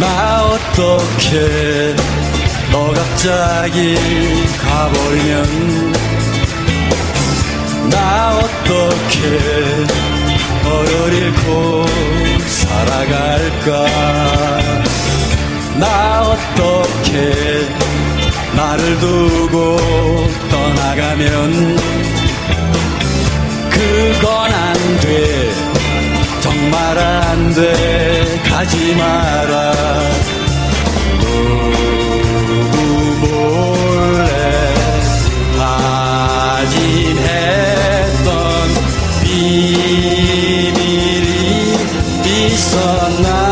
나 어떻게 너 갑자기 가버리면? 나 어떻게 너를 잃고 살아갈까? 나 어떻게 나를 두고 떠나가면? 그건 안 돼. 정말 안 돼. 가지 마라 biri bir sana